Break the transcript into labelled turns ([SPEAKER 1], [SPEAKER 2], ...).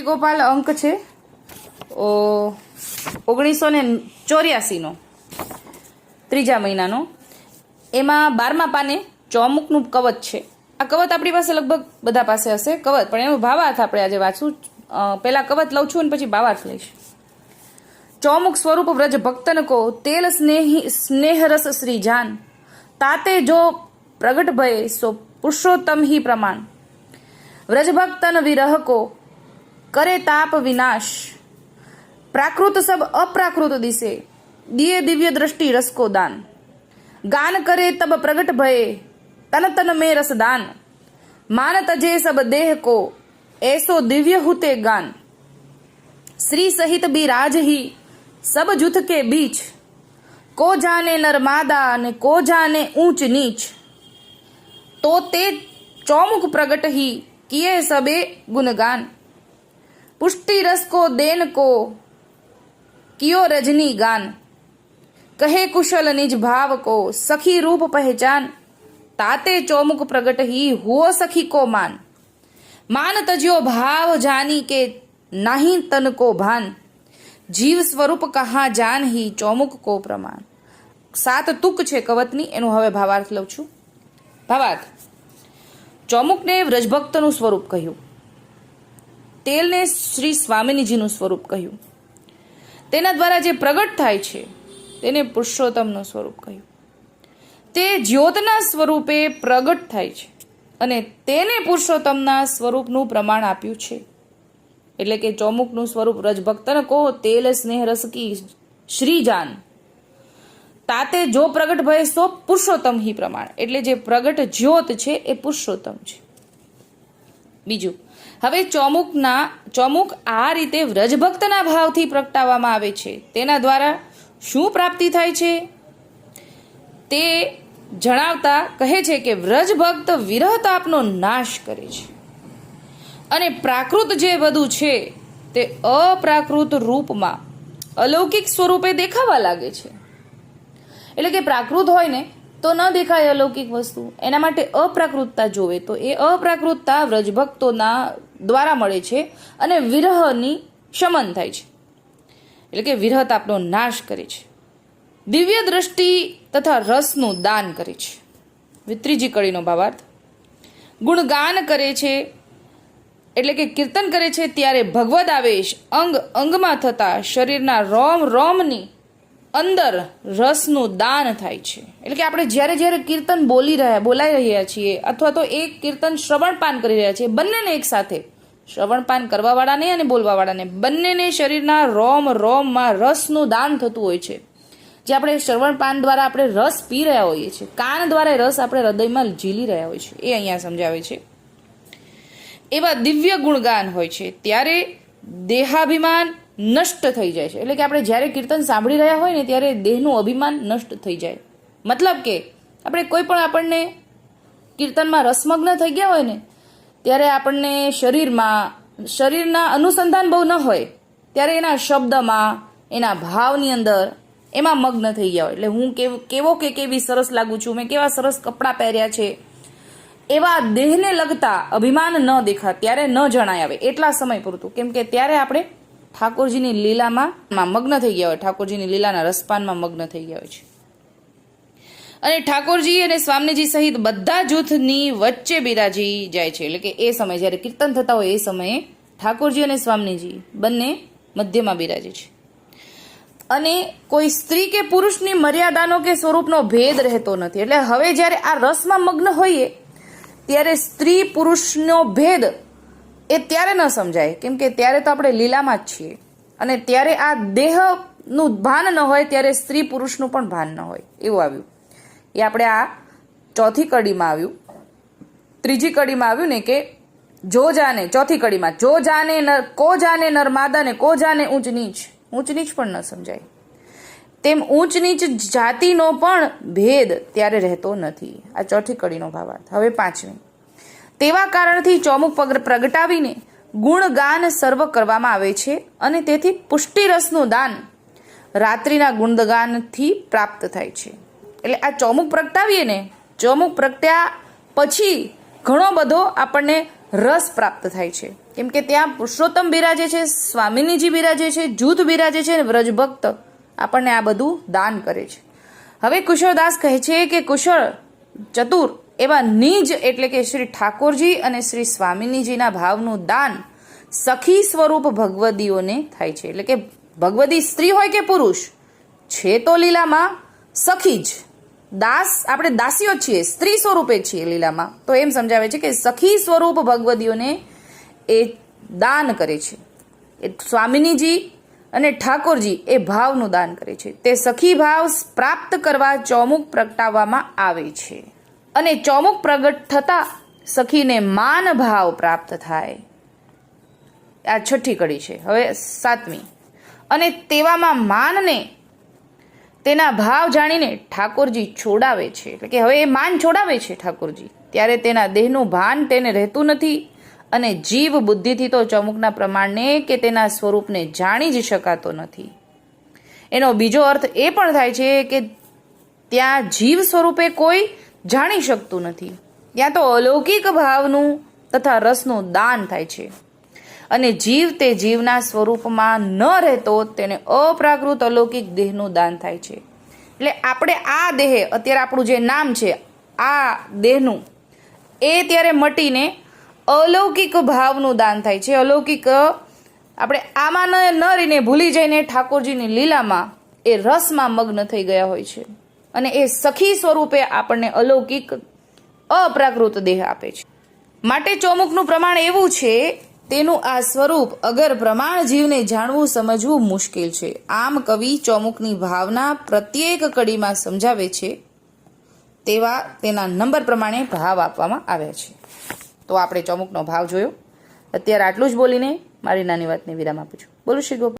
[SPEAKER 1] ગોપાલ અંક છે. ઓગણીસો ને ચોર્યાસીનો, ત્રીજા મહિનાનો. એમાં બારમા પાને ચોમુકનું કવચ છે. આ કવચ આપણી પાસે લગભગ બધા પાસે હશે, કવચ. પણ એનો ભાવાર્થ આપણે આજે વાંચું પહેલાં કવચ લઉં છું અને પછી ભાવાર્થ લઈશ. ચોમુક સ્વરૂપ વ્રજ ભક્તન કો, તેલ સ્નેહી, સ્નેહરસ શ્રી જાન તાતે જો પ્રગટ ભય, સો પુરુષોત્તમ હિ પ્રમાણ. વ્રજભક્તન વિરહ કો કરે તાપ વિનાશ પ્રાકૃત સબ અપ્રાકૃત દિશે દિયે દિવ્ય દ્રષ્ટિ રસ કો દાન ગાન કરે તબ પ્રગટ ભય તન તન में રસદાન માન તજે સબ દેહ કો ऐसो दिव्य हुते गान श्री सहित बिराज ही सब जुथ के बीच को जाने नर्मादा ने को जाने ऊंच नीच तो ते चौमुख प्रगट ही किए सबे गुणगान પુષ્ટિ રસ કો દેન કો, કિયો રજની ગાન. કહે કુશલ નિજ ભાવ કો, સખી રૂપ પહેચાન. તાતે ચોમુખ પ્રગટ હી હુઓ સખી કો માન. માન તજ્યો ભાવ જાની કે નાહી તન કો ભાન. જીવ સ્વરૂપ કહા જાન હી ચોમુક કો પ્રમાણ. સાત તુક છે કવતની, એનું હવે ભાવાર્થ લઉં છું. ભાવાર્થ. ચોમુકને વ્રજભક્તનું સ્વરૂપ કહ્યું. તેલને શ્રી સ્વામિનીજીનું સ્વરૂપ કહ્યું. તેના દ્વારા જે પ્રગટ થાય છે, તેને પુરુષોત્તમનું સ્વરૂપ કહ્યું. તે જ્યોતના સ્વરૂપે પ્રગટ થાય છે અને તેને પુરુષોત્તમના સ્વરૂપનું પ્રમાણ આપ્યું છે. એટલે કે ચોમુકનું સ્વરૂપ રજભક્તન કહો, તેલ સ્નેહ રસકી શ્રીજાન. તાતે જો પ્રગટ ભય, સો પુરુષોત્તમ હિ પ્રમાણ. એટલે જે પ્રગટ જ્યોત છે, એ પુરુષોત્તમ છે. બીજું. હવે ચોમુકના, ચોમુક આ રીતે વ્રજભક્તના ભાવથી પ્રગટાવવામાં આવે છે. તેના દ્વારા શું પ્રાપ્તિ થાય છે? તે જણાવતા કહે છે કે વ્રજભક્ત વિરહતાપનો નાશ કરે છે. અને પ્રાકૃત જે બધું છે, તે અપ્રાકૃત રૂપમાં અલૌકિક સ્વરૂપે દેખાવા લાગે છે. એટલે કે પ્રાકૃત હોય ને તો ન દેખાય અલૌકિક વસ્તુ. એના માટે અપ્રાકૃતતા જોવે. તો એ અપ્રાકૃતતા વ્રજભક્તોના દ્વારા મળે છે અને વિરહની શમન થાય છે. એટલે કે વિરહ તાપનો નાશ કરે છે. દિવ્ય દ્રષ્ટિ તથા રસનું દાન કરે છે. વિત્રીજી ત્રીજી કડીનો ભાવાર્થ. ગુણગાન કરે છે. એટલે કે કીર્તન કરે છે. ત્યારે ભગવદ આવેશ અંગ અંગમાં થતા શરીરના રોમ રોમની અંદર રસનું દાન થાય છે. એટલે કે આપણે જ્યારે જ્યારે કીર્તન બોલી રહ્યા, બોલાઈ રહ્યા છીએ, અથવા તો એક કીર્તન શ્રવણપાન કરી રહ્યા છીએ, બંનેને એક સાથે. શ્રવણપાન કરવાવાળાને અને બોલવાવાળાને. બંનેને શરીરના રોમ, રોમમાં રસનું દાન થતું હોય છે. જે આપણે શ્રવણપાન દ્વારા આપણે રસ પી રહ્યા હોઈએ છીએ. કાન દ્વારા રસ આપણે હૃદયમાં ઝીલી રહ્યા હોય છે એ અહીંયા સમજાવે છે. એવા દિવ્ય ગુણગાન હોય છે. ત્યારે દેહાભિમાન નષ્ટ થઈ જાય છે. એટલે કે આપણે જ્યારે કીર્તન સાંભળી રહ્યા હોય ને ત્યારે દેહનું અભિમાન નષ્ટ થઈ જાય. મતલબ કે આપણે કોઈ પણ આપણને કીર્તનમાં રસમગ્ન થઈ ગયા હોય ને, ત્યારે આપણને શરીરમાં, શરીરના અનુસંધાન બહુ ન હોય, ત્યારે એના શબ્દમાં, એના ભાવની અંદર એમાં મગ્ન થઈ ગયા હોય. એટલે હું કેવ કે કેવી સરસ લાગુ છું, મેં કેવા સરસ કપડાં પહેર્યા છે. એવા દેહને લગતા અભિમાન ન દેખા ત્યારે ન જણાય આવે. એટલા સમય પૂરતું. કેમ કે ત્યારે આપણે ઠાકોરજીની લીલામાં મગ્ન થઈ ગયા હોય. ઠાકોરજીની લીલાના રસપાનમાં મગ્ન થઈ ગયા હોય છે. અને ઠાકોરજી અને સ્વામીજી સહિત બધા જૂથની વચ્ચે બિરાજી જાય છે. એટલે કે એ સમયે જ્યારે કીર્તન થતા હોય એ સમયે ઠાકોરજી અને સ્વામીજી બંને મધ્યમાં બિરાજે છે. અને કોઈ સ્ત્રી કે પુરુષની મર્યાદાનો કે સ્વરૂપનો ભેદ રહેતો નથી. એટલે હવે જ્યારે આ રસમાં મગ્ન હોઈએ, ત્યારે સ્ત્રી પુરુષનો ભેદ એ ત્યારે ન સમજાય. કેમ કે ત્યારે તો આપણે લીલામાં જ છીએ. અને ત્યારે આ દેહનું ભાન ન હોય, ત્યારે સ્ત્રી પુરુષનું પણ ભાન ન હોય. એવું આવ્યું. એ આપણે આ ચોથી કડીમાં આવ્યું. ત્રીજી કડીમાં આવ્યું ને કે જો જાને, ચોથી કડીમાં, જો જાને નર કો જાને નર્માદા ને કો જાને ઊંચ નીચ. ઊંચ નીચ પણ ન સમજાય. તેમ ઊંચ નીચ જાતિનો પણ ભેદ ત્યારે રહેતો નથી. આ ચોથી કડીનો ભાવાર્થ. હવે પાંચમી. તેવા કારણથી પગ પ્રગટાવીને ગુણગાન સર્વ કરવામાં આવે છે અને તેથી પુષ્ટિરસનું દાન રાત્રિના ગુણગાનથી પ્રાપ્ત થાય છે. એટલે આ ચોમુક પ્રગટાવીએ ને ચોમુક પ્રગટ્યા પછી ઘણો બધો આપણને રસ પ્રાપ્ત થાય છે. કેમ કે ત્યાં પુરુષોત્તમ બિરાજે છે, સ્વામિનીજી બિરાજે છે, જૂથ બિરાજે છે અને વ્રજભક્ત આપણને આ બધું દાન કરે છે. હવે કુશળદાસ કહે છે કે કુશળ ચતુર એવા નિજ એટલે કે શ્રી ઠાકોરજી અને શ્રી સ્વામિનીજીના ભાવનું દાન સખી સ્વરૂપ ભગવદીઓને થાય છે. એટલે કે ભગવદી સ્ત્રી હોય કે પુરુષ, છે તો લીલામાં સખી જ. દાસ, આપણે દાસીઓ છીએ, સ્ત્રી સ્વરૂપે છીએ લીલામાં. તો એમ સમજાવે છે કે સખી સ્વરૂપ ભગવદીઓને એ દાન કરે છે. એ સ્વામિનીજી અને ઠાકોરજી એ ભાવનું દાન કરે છે. તે સખી ભાવ પ્રાપ્ત કરવા ચોમુક પ્રગટાવવામાં આવે છે. અને ચોમુક પ્રગટ થતા સખીને માન ભાવ પ્રાપ્ત થાય. આ છઠ્ઠી કડી છે. હવે સાતમી. અને તેવામાં માનને તેના ભાવ જાણીને ઠાકોરજી છોડાવે છે. એટલે કે હવે એ માન છોડાવે છે ઠાકોરજી. ત્યારે તેના દેહનું ભાન તેને રહેતું નથી અને જીવ બુદ્ધિથી તો ચમુકના પ્રમાણને કે તેના સ્વરૂપને જાણી જ શકાતો નથી. એનો બીજો અર્થ એ પણ થાય છે કે ત્યાં જીવ સ્વરૂપે કોઈ જાણી શકતું નથી. ત્યાં તો અલૌકિક ભાવનું તથા રસનું દાન થાય છે. અને જીવ તે જીવના સ્વરૂપમાં ન રહેતો તેને અપ્રાકૃત અલૌકિક દેહનું દાન થાય છે. એટલે આપણે આ દેહ, અત્યારે આપણું જે નામ છે, આ દેહનું, એ ત્યારે મટીને અલૌકિક ભાવનું દાન થાય છે. અલૌકિક, આપણે આમાં ન રહીને ભૂલી જઈને ઠાકોરજીની લીલામાં એ રસમાં મગ્ન થઈ ગયા હોય છે. અને એ સખી સ્વરૂપે આપણને અલૌકિક, અપ્રાકૃત દેહ આપે છે. માટે ચોમુકનું પ્રમાણ એવું છે, તેનું આ સ્વરૂપ અગર પ્રમાણ જીવને જાણવું, સમજવું મુશ્કેલ છે. આમ કવિ ચોમુકની ભાવના પ્રત્યેક કડીમાં સમજાવે છે, તેવા તેના નંબર પ્રમાણે ભાવ આપવામાં આવ્યા છે. તો આપણે ચોમુકનો ભાવ જોયો. અત્યારે આટલું જ બોલીને મારી નાની વાતને વિરામ આપું છું. બોલું શ્રી ગોપાલ